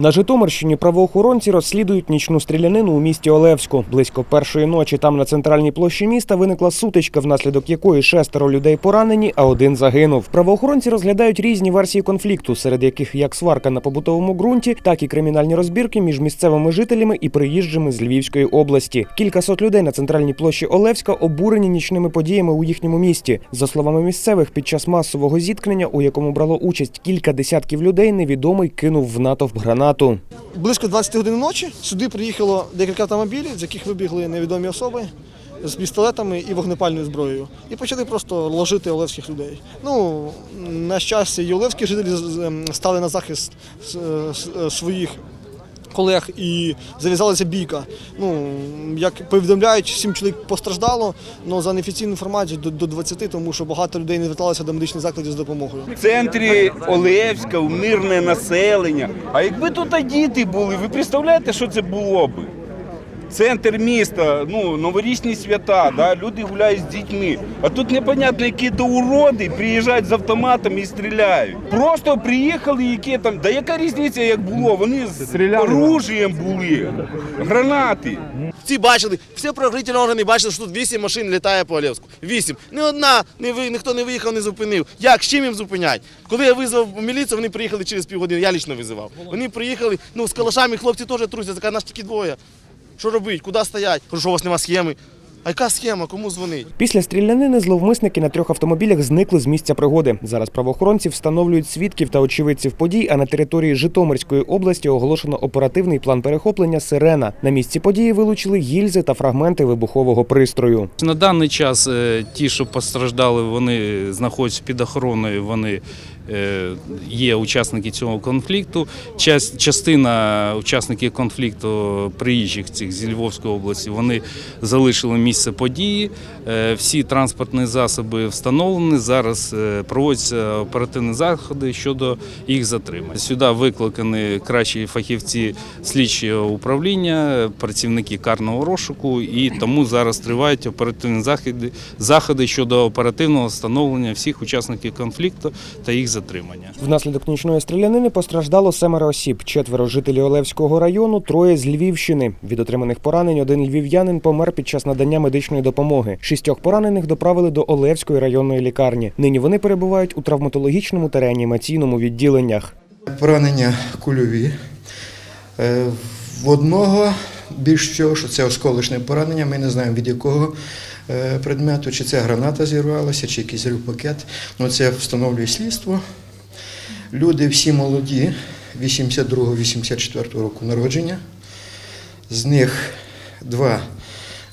На Житомирщині правоохоронці розслідують нічну стрілянину у місті Олевську. Близько першої ночі там на центральній площі міста виникла сутичка, внаслідок якої шестеро людей поранені, а один загинув. Правоохоронці розглядають різні версії конфлікту, серед яких як сварка на побутовому ґрунті, так і кримінальні розбірки між місцевими жителями і приїжджими з Львівської області. Кількасот людей на центральній площі Олевська обурені нічними подіями у їхньому місті. За словами місцевих, під час масового зіткнення, у якому брало участь кілька десятків людей, невідомий кинув в натовп гранату. Близько 20 годин ночі сюди приїхало декілька автомобілів, з яких вибігли невідомі особи з пістолетами і вогнепальною зброєю. І почали просто ложити олевських людей. Ну, на щастя, і олевські жителі ем, стали на захист с- е, своїх колег і зав'язалася бійка. Ну, як повідомляють, сім чоловік постраждало, але за неофіційну інформацію до, до 20, тому що багато людей не зверталося до медичних закладів з допомогою. В центрі Олевська, мирне населення. А якби тут діти були, ви представляєте, що це було би? Центр міста, ну, новорічні свята, да, люди гуляють з дітьми. А тут непонятно, які то уроди приїжджають з автоматами і стріляють. Просто приїхали, які там. Да яка різниця, як було? Вони з оружієм були, гранати. Всі бачили, всі правоохоронні органи бачили, що тут вісім машин літає по Олевську. Вісім. Ні одна, не ви, ніхто не виїхав, не зупинив. Як, з чим їм зупинять? Коли я визвав міліцію, вони приїхали через півгодини, я лічно визивав. Вони приїхали, ну з калашами хлопці теж трусять, така нас тільки двоє. Що робити? Куди стоять? Кажу, що у вас нема схеми. А яка схема? Кому дзвонить? Після стрілянини зловмисники на трьох автомобілях зникли з місця пригоди. Зараз правоохоронці встановлюють свідків та очевидців подій. А на території Житомирської області оголошено оперативний план перехоплення Сирена. На місці події вилучили гільзи та фрагменти вибухового пристрою. На даний час е, ті, що постраждали, вони знаходяться під охороною. Вони є учасники цього конфлікту. Частина учасників конфлікту приїжджих цих зі Львовської області вони залишили місце події. Е, Всі транспортні засоби встановлені. Зараз е, проводяться оперативні заходи щодо їх затримання. Сюди викликані кращі фахівці слідчого управління, працівники карного розшуку, і тому зараз тривають оперативні заходи, заходи щодо оперативного встановлення всіх учасників конфлікту та їх затримання. Внаслідок нічної стрілянини постраждало семеро осіб: четверо жителів Олевського району, троє з Львівщини. Від отриманих поранень один львів'янин помер під час надання медичної допомоги. Шістьох поранених доправили до Олевської районної лікарні. Нині вони перебувають у травматологічному та реанімаційному відділеннях. Поранення кульові. Е, В одного більш всього, що це осколочне поранення, ми не знаємо від якого е, предмету, чи це граната зірвалася, чи якийсь пакет. Ну, це встановлює слідство. Люди всі молоді, 82-84 року народження. З них два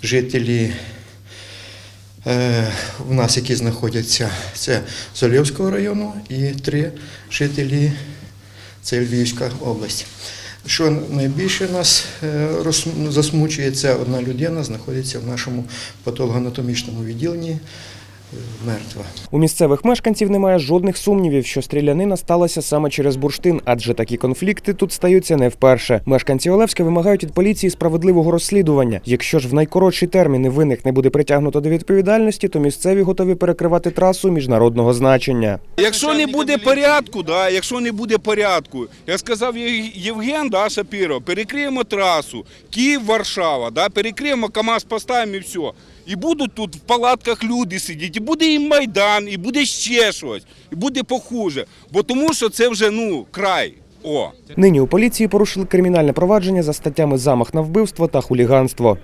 жителі е, в нас, які знаходяться, це з району, і три жителі це Львівська область. Що найбільше нас е, роз- засмучує, це одна людина знаходиться в нашому патологоанатомічному відділенні мертва. У місцевих мешканців немає жодних сумнівів, що стрілянина сталася саме через бурштин, адже такі конфлікти тут стаються не вперше. Мешканці Олевська вимагають від поліції справедливого розслідування. Якщо ж в найкоротші терміни винних не буде притягнуто до відповідальності, то місцеві готові перекривати трасу міжнародного значення. Якщо не буде порядку, да, якщо не буде порядку, як сказав Євген да, Шапіро, перекриємо трасу, Київ, Варшава, да, перекриємо КАМАЗ, поставимо і все. І будуть тут в палатках люди сидіти, і буде і Майдан, і буде ще щось, і буде похуже. Бо тому що це вже ну край. О. Нині у поліції порушили кримінальне провадження за статтями замах на вбивство та хуліганство.